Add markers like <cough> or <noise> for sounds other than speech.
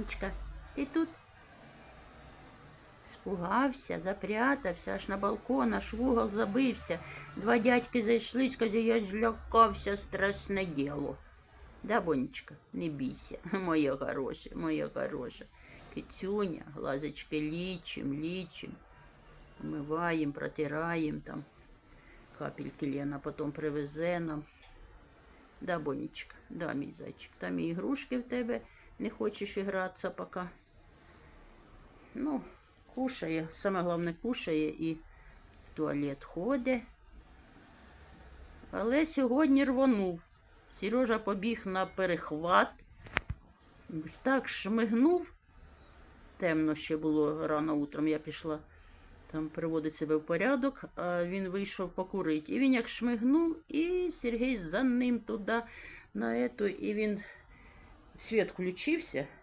Нічка, ти тут? Спугався, запрятався, аж на балкон, аж в угол забився. Два дядьки зайшли, скаже, я злякався страшне діло. Да, Бонечка, не бійся, <laughs> моя хороша, моя хороша. Кицюня, глазочки лічим, лічим. Умиваємо, протираємо там. Капельки Лена потім привезе нам. Да, Бонечка, да, мій зайчик. Там і ігрушки в тебе не хочеш ігратися поки. Ну, кушає, саме головне кушає і в туалет ходить. Але сьогодні рвонув. Сережа побіг на перехват. Так шмигнув. Темно ще було рано утром. Я пішла там приводить себе в порядок, а він вийшов покурити. І він як шмигнув, і Сергій за ним туди, на ету, і він світ включився.